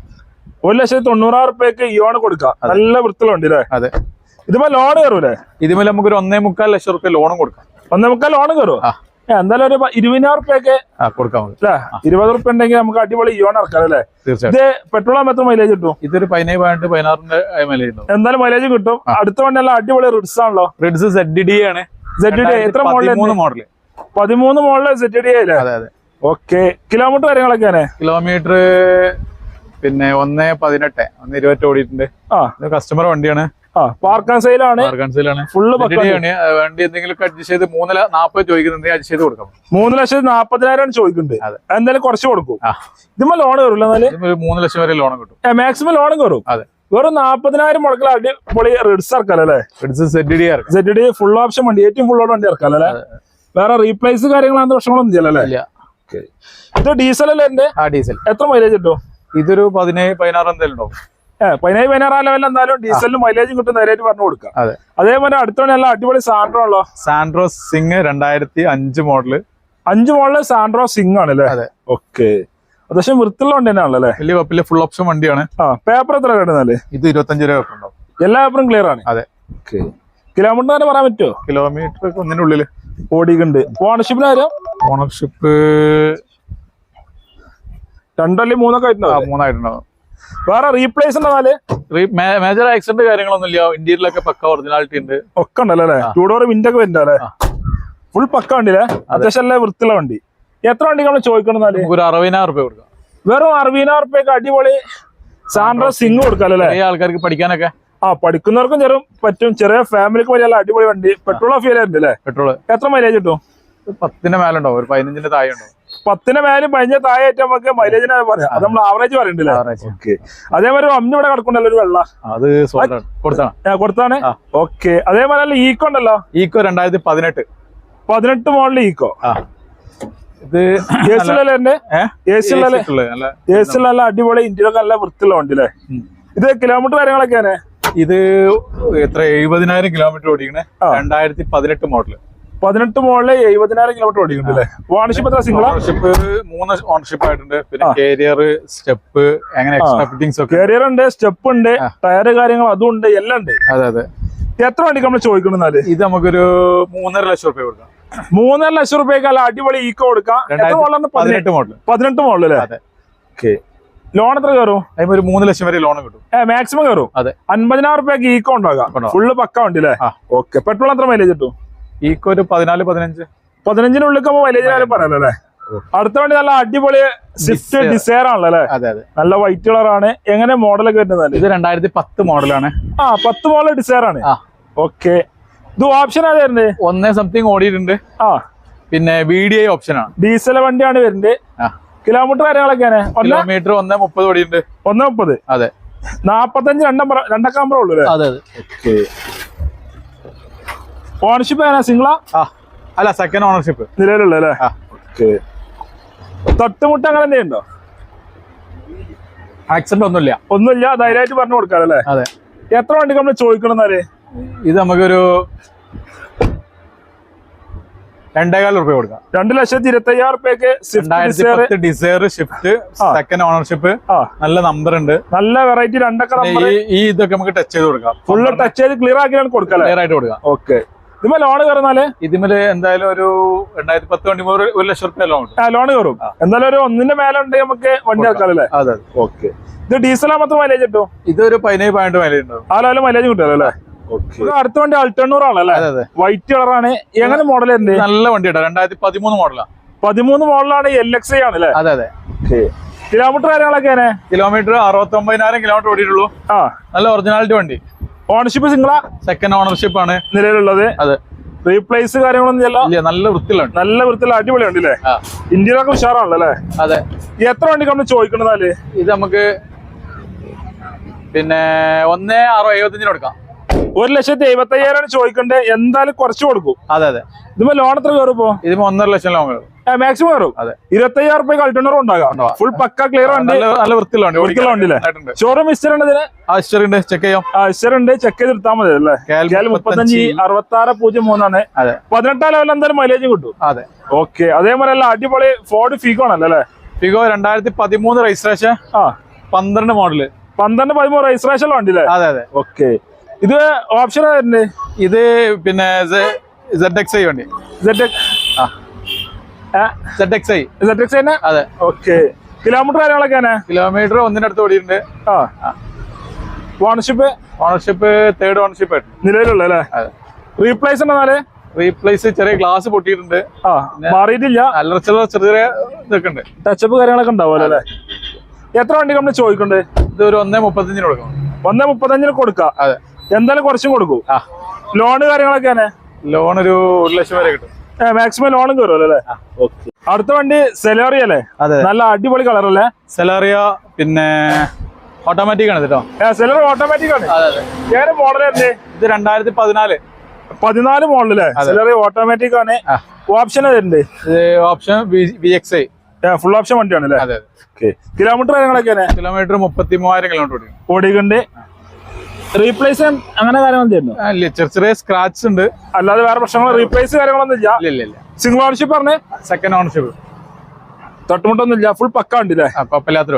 ഒരു ലക്ഷത്തി തൊണ്ണൂറായിരം റുപ്യക്ക് ഇയോണ് കൊടുക്കാം. നല്ല വൃത്തിലുണ്ട് അല്ലേ? അതെ. ഇതുപോലെ ലോൺ കയറൂലേ? ഇതിമേൽ നമുക്കൊരു ഒന്നേ മുക്കാൽ ലക്ഷം റുപ്യ ലോണും കൊടുക്കാം. ഒന്നേ മുക്കാൽ ലോൺ കയറുമോ എന്തായാലും ഒരു ഇരുപതിനായിരം റുപ്യൊക്കെ കൊടുക്കാം അല്ലേ ഇരുപത് റുപ്യ ഉണ്ടെങ്കിൽ നമുക്ക് അടിപൊളി ഇയോൺ ഇറക്കാം അല്ലേ? ഇത് പെട്രോൾ ആകുമ്പോൾ എത്ര മൈലേജ് കിട്ടും? ഇതൊരു പതിനേഴ് പോയിന്റ് പതിനാറിന്റെ മൈലേജ് എന്തായാലും മൈലേജ് കിട്ടും. അടുത്ത വണ്ടി എല്ലാം അടിപൊളി റിഡ്സ് ആണല്ലോ. റിഡ്സ് സെഡ് ഡി ആണ്. സെഡ് ഡി എത്ര മോഡൽ മോഡൽ മോഡൽ പതിമൂന്ന് മോഡൽ സെഡ് ഡി അല്ലേ? അതെ അതെ. ഓക്കെ കിലോമീറ്റർ കാര്യങ്ങളൊക്കെയാണ് കിലോമീറ്റർ പിന്നെ ഒന്ന് പതിനെട്ട് ഒന്ന് ഇരുപത്തി ഓടിയിട്ടുണ്ട്. ആ. കസ്റ്റമർ വണ്ടിയാണ്. ആ ആൻഡ് സെയിലാണ് മാർഗൻസിലാണ് ഫുള്ള് ആണ്. വണ്ടി എന്തെങ്കിലും അഡ്ജസ്റ്റ് ചെയ്ത് മൂന്നര നാപ്പത് ചോദിക്കുന്നുണ്ടെങ്കിൽ അഡ്ജസ്റ്റ് ചെയ്ത് കൊടുക്കാം. മൂന്ന് ലക്ഷത്തി നാപ്പതിനായിരം ചോദിക്കുന്നുണ്ട്. എന്തായാലും കുറച്ച് കൊടുക്കും. ഇതുമ്പോ ലോൺ കയറില്ല എന്നാൽ? മൂന്ന് ലക്ഷം വരെ ലോൺ കിട്ടും. മാക്സിമം ലോൺ കയറും. അതെ. വെറും നാപ്പതിനായിരം മുടക്കൽ അടിപൊളി റിഡ്സ് ഇറക്കാം അല്ലേ? Ritz Z D Z D full option വണ്ടി. ഏറ്റവും ഫുൾ ഓൺ വണ്ടി ഇറക്കാം അല്ലേ? വേറെ റീപ്ലേസ് കാര്യങ്ങളാണ് പ്രശ്നങ്ങളൊന്നും ചെയ്യല്ലേ ഇല്ല. ഇത് ഡീസൽ അല്ലേ എന്റെ ആ ഡീസൽ എത്ര മൈലേജ് കിട്ടും? ഇതൊരു പതിനേഴ് പതിനാറ് എന്തെങ്കിലും ഉണ്ടാവും. പതിനേഴ് പതിനാറാം ലെവലിൽ എന്തായാലും ഡീസലിനും മൈലേജും കിട്ടും നേരായിട്ട് പറഞ്ഞു കൊടുക്കാം അതെ. അതേപോലെ അടുത്തോടെ നല്ല അടിപൊളി സാൻഡ്രോ ഉള്ളോ? സാൻഡ്രോ സിംഗ് രണ്ടായിരത്തി അഞ്ച് മോഡൽ അഞ്ച് മോഡൽ സാൻഡ്രോ സിംഗ് ആണ് അല്ലേ അതെ. ഓക്കെ അത്യാവശ്യം വൃത്തിയുള്ള വണ്ടി തന്നെയാണല്ലേ വലിയ കുഴപ്പമില്ല ഫുൾ ഓപ്ഷൻ വണ്ടിയാണ്. ആ പേപ്പർ എത്ര കിട്ടുന്നാൽ ഇത് ഇരുപത്തഞ്ച് രൂപ ഉണ്ടാവും എല്ലാ പേപ്പറും ക്ലിയർ ആണ്. അതെ. ഓക്കെ കിലോമീറ്റർ തന്നെ പറയാൻ പറ്റുമോ കിലോമീറ്റർ ഒന്നിന്റെ ഒന്നിനുള്ളിൽ. ഓടിക്കുണ്ട് ഓണർഷിപ്പിന് ആരും? ഓണർഷിപ്പ് രണ്ടല്ലേ മൂന്നൊക്കെ ആയിട്ടുണ്ടാവും മൂന്നായിട്ടുണ്ടാവും. വേറെ റീപ്ലേസ് ഉണ്ടാൽ മേജർ ആക്സിഡന്റ് കാര്യങ്ങളൊന്നും ഇല്ല. ഇന്ത്യയിലൊക്കെ പക്ക ഒറിജിനാലിറ്റി ഉണ്ട്. ഒക്കെ ഉണ്ടല്ലോ അല്ലേ? ടൂ ഡോർ വിൻഡ് ഒക്കെ വരുന്നുണ്ട് അല്ലേ? ഫുൾ പക്ക വണ്ടിയില്ലേ അത്യാവശ്യം അല്ലേ വൃത്തിയുള്ള വണ്ടി. എത്ര വണ്ടി നമ്മൾ ചോദിക്കണമെന്നാൽ നമുക്ക് ഒരു അറുപതിനായിരം റുപ്യ കൊടുക്കാം. വെറും അറുപതിനായിരം റുപ്യക്ക് അടിപൊളി സാൻഡ്ര സിംഗ് കൊടുക്കാം അല്ലേ? ആൾക്കാർക്ക് പഠിക്കാനൊക്കെ. ആ പഠിക്കുന്നവർക്കും ചെറും പറ്റും. ചെറിയ ഫാമിലിക്ക് വലിയ അടിപൊളി വണ്ടി. പെട്രോൾ ഓഫ് ചെയ്യലുണ്ട് അല്ലേ? പെട്രോൾ. എത്ര മൈലേജ് കിട്ടും? പത്തിന്റെ മേലുണ്ടാവും ഒരു പതിനഞ്ചിന്റെ താഴെ ഉണ്ടാവും. പത്തിന് മേലെ താഴെ ആയിട്ട് നമുക്ക് മൈലേജിനെ പറയാം. അത് നമ്മൾ ആവറേജ് പറയണ്ടല്ലേ? അതേപോലെ അമ്മ ഇവിടെ കിടക്കണ്ടല്ലോ ഒരു വെള്ള. അത് കൊടുത്താണ്. ഓക്കെ അതേപോലെ അല്ല ഈക്കോ ഉണ്ടല്ലോ? ഈക്കോ രണ്ടായിരത്തി പതിനെട്ട് പതിനെട്ട് മോഡൽ ഈക്കോ ആ. ഇത് (coughs) നല്ല അടിപൊളി ഇന്ത്യയിലൊക്കെ നല്ല വൃത്തിയുള്ള വണ്ടി അല്ലേ ഇത് കിലോമീറ്റർ കാര്യങ്ങളൊക്കെയാണ്? ഇത് എത്ര എഴുപതിനായിരം കിലോമീറ്റർ ഓടിക്കണേ. രണ്ടായിരത്തി പതിനെട്ട് മോഡൽ. പതിനെട്ട് മോളിൽ എഴുപതിനായിരം കിലോമീറ്റർ ഓടിക്കുന്നുണ്ട് അല്ലേ ഓണർഷിപ്പ് എത്ര സിംഗിൾ ഓണർഷിപ്പ് മൂന്ന് ഓണർഷിപ്പ് ആയിട്ടുണ്ട്. പിന്നെ കരിയർ സ്റ്റെപ്പ് അങ്ങനെ എക്സ്ട്രാ ഫിറ്റിംഗ്സ് ഒക്കെ. കാരിയർ ഉണ്ട് സ്റ്റെപ്പ് ഉണ്ട് ടയർ കാര്യങ്ങൾ അതും ഉണ്ട് എല്ലാം ഉണ്ട്. അതെ അതെ. എത്ര വണ്ടി നമ്മൾ ചോദിക്കണമെന്നാൽ ഇത് നമുക്കൊരു മൂന്നര ലക്ഷം റുപ്യ കൊടുക്കാം. മൂന്നര ലക്ഷം റുപ്യക്ക് അല്ല അടിപൊളി ഈക്കോ കൊടുക്കാം. പതിനെട്ട് മോഡൽ പതിനെട്ട് മോഡൽ അല്ലേ? ഓക്കെ ലോൺ എത്ര കയറും? അതിന് ഒരു മൂന്ന് ലക്ഷം വരെ ലോൺ കിട്ടും. ഏ മാക്സിമം കയറും. അതെ. അൻപതിനായിരം റുപ്യക്ക് ഈക്കോ ഉണ്ടാകാം. ഫുള്ള് പക്ക ഉണ്ട് അല്ലേ. ഓക്കെ പെട്രോൾ എത്ര മൈലേജ് കിട്ടും? ഈക്കോ ഒരു പതിനാല് പതിനഞ്ച്? പതിനഞ്ചിനുള്ളിൽ വലിയ പറയാലോ അല്ലേ? അടുത്ത വണ്ടി നല്ല അടിപൊളി സ്വിഫ്റ്റ്. ഡിസയർ ആണല്ലോ അല്ലേ? അതെ അതെ. നല്ല വൈറ്റ് കളർ ആണ്. എങ്ങനെ മോഡലൊക്കെ വരുന്നത് ഇത് രണ്ടായിരത്തി പത്ത് മോഡലാണ് ആ പത്ത് മോഡൽ ഡിസയർ ആണ്. ഓക്കെ ഇത് ഓപ്ഷൻ ആയിരുന്നു ഒന്നേ സംതിങ് ഓടിയിട്ടുണ്ട്. ആ. പിന്നെ ബി ഡി ഐ ഓപ്ഷനാണ് ഡീസൽ വണ്ടിയാണ് വരുന്നത്. കിലോമീറ്റർ കാര്യങ്ങളൊക്കെയാണ് കിലോമീറ്റർ ഒന്നേ? മുപ്പത് ഓടിയിട്ടുണ്ട്. ഒന്നേ മുപ്പത്? അതെ. നാപ്പത്തഞ്ച് രണ്ടം രണ്ടക്കാമ്പറേ ഉള്ളു അതെ അതെ. അതെ ഓണർഷിപ്പ് ഏനാ സിംഗിളാ ആ അല്ല സെക്കൻഡ് ഓണർഷിപ്പ് നിലവിലുള്ള അല്ലേ? തട്ടുമുട്ട അങ്ങനെ എന്തെങ്കിലും ഉണ്ടോ? ആക്സിഡന്റ് ഒന്നുമില്ല. ഒന്നുമില്ല. ധൈര്യമായിട്ട് പറഞ്ഞു കൊടുക്കാം അല്ലേ? അതെ. എത്ര വണ്ടി നമ്മൾ ചോദിക്കണം എന്നാൽ ഇത് നമുക്കൊരു രണ്ടേകാൽ റുപ്യ കൊടുക്കാം. രണ്ട് ലക്ഷത്തി ഇരുപത്തി അയ്യായിരം റുപ്യക്ക് ഡിസയർ ഷിഫ്റ്റ് സെക്കൻഡ് ഓണർഷിപ്പ് ആ. നല്ല നമ്പർ ഉണ്ട്. നല്ല വെറൈറ്റി രണ്ടൊക്കെ ഈ ഇതൊക്കെ നമുക്ക് ടച്ച് ചെയ്ത് കൊടുക്കാം. ഫുള്ള് ടച്ച് ചെയ്ത് ക്ലിയർ ആക്കിയാണ് കൊടുക്കാം ക്ലിയർ ആയിട്ട് കൊടുക്കാം. ഓക്കെ. ഇതുമ്പോ ലോൺ കയറുന്നാൽ? ഇതിമേൽ എന്തായാലും ഒരു രണ്ടായിരത്തി പത്ത് വണ്ടി മുതൽ ഒരു ലക്ഷം റുപ്യ ലോൺ ആ ലോൺ കയറും. എന്തായാലും ഒരു ഒന്നിന്റെ മേലെ ഉണ്ടെങ്കിൽ നമുക്ക് വണ്ടി ആക്കാം അല്ലേ അതെ ഓക്കെ. ഇത് ഡീസൽ മാത്രം മൈലേജ് കിട്ടും? ഇതൊരു പതിനേഴ് പോയിന്റ് മൈലേജ് ഉണ്ടാവും ആ ലെവലിൽ മൈലേജ് കിട്ടുമല്ലോ അല്ലേ? ഇത് അടുത്ത വണ്ടി അൾട്ടണ്ണൂർ ആണല്ലേ വൈറ്റ് കളറാണ് എങ്ങനെ മോഡൽ നല്ല വണ്ടി കേട്ടോ. രണ്ടായിരത്തി പതിമൂന്ന് മോഡലാണ് പതിമൂന്ന് മോഡലാണ് എൽ എക്സ് ഐ ആണ് അല്ലേ? അതെ അതെ. കിലോമീറ്റർ കാര്യങ്ങളൊക്കെ കിലോമീറ്റർ അറുപത്തി ഒമ്പതിനായിരം കിലോമീറ്റർ ഓടിയിട്ടുള്ളൂ. ആ. നല്ല ഒറിജിനാലിറ്റി വണ്ടി. ഓണർഷിപ്പ് സിംഗിളാ സെക്കൻഡ് ഓണർഷിപ്പ് ആണ്. നിലവിലുള്ളത്. അതെ. റീപ്ലേസ് കാര്യങ്ങളൊന്നും ഇല്ല നല്ല വൃത്തിയിലാണ് നല്ല വൃത്തിയിൽ അടിപൊളിയുണ്ട് അല്ലേ? ഇന്ത്യയിലൊക്കെ ഉഷാറാണല്ലോ അല്ലേ? അതെ. എത്ര വണ്ടിക്ക് നമ്മൾ ചോദിക്കണതാൽ ഇത് നമുക്ക് പിന്നെ ഒന്നേ ആറോ എഴുപത്തഞ്ചിന് കൊടുക്കാം. ഒരു ലക്ഷത്തി എഴുപത്തി അയ്യായിരം ചോദിക്കണ്ടേ? എന്തായാലും കുറച്ച് കൊടുക്കും. അതെ അതെ. ഇതിപ്പോ ലോൺ എത്ര കയറും ഇപ്പോ? ഇതിപ്പോ ഒന്നര ലക്ഷം ലോൺ കയറും. മാക്സിമം കയറും ഇരുപത്തയ്യായിരം റുപ്യ കൾട്ടണറും ഉണ്ടാകാം ഫുൾ പക്ക ക്ലിയർ ഉണ്ട് നല്ല വൃത്തിയുള്ള വണ്ടിയില്ലേ? ഷോറൂം ഹിസ്റ്റർ ഉണ്ട് ഇതിന് ഉണ്ട്. ചെക്ക് ചെയ്യാം. ഹിസ്റ്റർ ഉണ്ട്. ചെക്ക് ചെയ്ത് എടുത്താൽ മതി അല്ലേ? മുപ്പത്തഞ്ച് അറുപത്തി ആറ് പൂജ്യം മൂന്നാണ്. പതിനെട്ടാം ലെവലിൽ എന്തായാലും മൈലേജ് കിട്ടും. അതെ. ഓക്കെ അതേപോലെ അല്ല അടിപൊളി ഫോർഡ് ഫിഗോ ആണല്ലോ അല്ലേ? ഫിഗോ രണ്ടായിരത്തി പതിമൂന്ന് രജിസ്ട്രേഷൻ ആ. പന്ത്രണ്ട് മോഡൽ പന്ത്രണ്ട് പതിമൂന്ന് രജിസ്ട്രേഷൻ വണ്ടിയില്ലേ? അതെ അതെ. ഓക്കെ ഇത് ഓപ്ഷൻ ആയിരുന്നു ഇത് പിന്നെ സെഡ് എക്സ് ഐ വണ്ടി. സെഡ് എക്സ് ഐ സെറ്റ് എക്സ് തന്നെ അതെ. ഓക്കെ കിലോമീറ്റർ കാര്യങ്ങളൊക്കെയാണ് കിലോമീറ്റർ ഒന്നിന്റെ അടുത്ത് ഓടിയിട്ടുണ്ട്. ആ. ഓണർഷിപ്പ് ഓണർഷിപ്പ് തേർഡ് ഓണർഷിപ്പ് ആയിട്ട്. നിലവിലുള്ള അല്ലേ? റീപ്ലേസ് ഉണ്ടെന്നാൽ റീപ്ലേസ് ചെറിയ ഗ്ലാസ് പൊട്ടിയിട്ടുണ്ട്. ആ. മാറിയിട്ടില്ല. അല്ലറ ചില്ലറ ചെറിയ ചെറിയ ഇതൊക്കെ ഉണ്ട് ടച്ചപ്പ് കാര്യങ്ങളൊക്കെ ഉണ്ടാവുമല്ലോ അല്ലേ? എത്ര വണ്ടി നമ്മൾ ചോദിക്കണ്ടേ? ഇത് ഒരു ഒന്നേ മുപ്പത്തഞ്ചിന് കൊടുക്കണം. ഒന്നേ മുപ്പത്തഞ്ചിന് കൊടുക്കാം? അതെ. എന്തായാലും കുറച്ചും കൊടുക്കും. ലോണ് കാര്യങ്ങളൊക്കെയാണ് ലോൺ ഒരു ഒരു ലക്ഷം വരെ കിട്ടും. മാക്സിമം ലോണും കയറുമല്ലോ അല്ലേ? അടുത്ത വണ്ടി സെലോറിയ അല്ലേ? അതെ. നല്ല അടിപൊളി കളർ അല്ലേ? സെലോറിയ പിന്നെ ഓട്ടോമാറ്റിക് ആണ് കേട്ടോ സെലോറിയ ഓട്ടോമാറ്റിക് ആണ്. ഏത് മോഡൽ തന്നെ ഇത് രണ്ടായിരത്തി പതിനാല്. പതിനാല് മോഡലല്ലേ സെലോറിയ ഓട്ടോമാറ്റിക് ആണ്. ഓപ്ഷൻ വരുന്നുണ്ട് option V X I full option വണ്ടിയാണ് അല്ലേ? കിലോമീറ്റർ കാര്യങ്ങളൊക്കെയാണ് കിലോമീറ്റർ മുപ്പത്തി മൂവായിരം കിലോമീറ്റർ ഓടിക്കുന്നുണ്ട്. റീപ്ലേസ് അങ്ങനെ കാര്യങ്ങളൊന്നും ഇല്ല ചെറിയ ചെറിയ സ്ക്രാച്ച് ഉണ്ട്. അല്ലാതെ വേറെ പ്രശ്നങ്ങൾ റീപ്ലേസ് കാര്യങ്ങളൊന്നും ഇല്ല. ഇല്ല ഇല്ല സിംഗിൾ ഓണർഷിപ്പ് പറഞ്ഞ്? സെക്കൻഡ് ഓണർഷിപ്പ് തൊട്ടുമുട്ടൊന്നും ഇല്ല. ഫുൾ പക്ക ഉണ്ട് അല്ലേ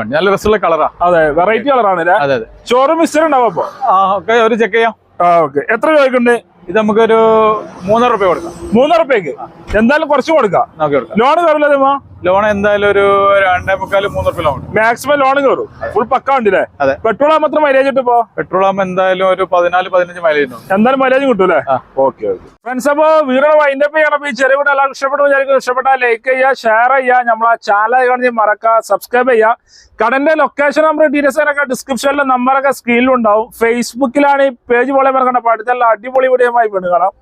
വണ്ടി. നല്ല രസമുള്ള കളറാ അതെ വെറൈറ്റി കളറാണ് അതെ അതെ. ഷോറൂം മിസ്റ്റർ ഉണ്ടാവും അപ്പൊ? ഓക്കെ ഒരു ചെക്ക് ചെയ്യാം. ആ ഓക്കെ. എത്ര രൂപയ്ക്കുണ്ട് ഇത് നമുക്കൊരു മൂന്നര റുപ്യ കൊടുക്കാം. മൂന്നര റുപ്യക്ക് എന്തായാലും കുറച്ച് കൊടുക്കാം. ലോൺ കയറില്ല ലോൺ എന്തായാലും ഒരു രണ്ടേ മുക്കാൽ മൂന്ന് റുപ്യ ലോൺ മാക്സിമം ലോൺ കയറും ഫുൾ പക്ക ഉണ്ടല്ലേ പെട്രോൾ പെട്രോൾ മാത്രം മൈലേജ് കിട്ടുമ്പോ പെട്രോൾ ആകുമ്പോൾ എന്തായാലും ഒരു പതിനാല് പതിനഞ്ച് മൈലേജ് എന്തായാലും മൈലേജ് കിട്ടും. ഓക്കെ ഓക്കെ ഫ്രണ്ട്സ് അപ്പോ വീഡിയോ വൈൻഡ് അപ്പ് ചെയ്യണം. ഈ ചെറിയ വീട് എല്ലാവർക്കും ഇഷ്ടപ്പെട്ടു വിചാരിക്കും ഇഷ്ടപ്പെട്ടാൽ ലൈക്ക് ചെയ്യുക ഷെയർ ചെയ്യുക. നമ്മളെ ചാനൽ കാണി മറക്കുക സബ്സ്ക്രൈബ് ചെയ്യുക. കടന്റെ ലൊക്കേഷൻ നമ്പർ ഡീറ്റെയിൽസ് ഒക്കെ ഡിസ്ക്രിപ്ഷനിലെ നമ്പറൊക്കെ സ്ക്രീനിലുണ്ടാവും ഫേസ്ബുക്കിലാണ് ഈ പേജ് പോലെ മറക്കണ്ട. പഠിത്തല്ല അടിപൊളി വീഡിയോ കാണാം.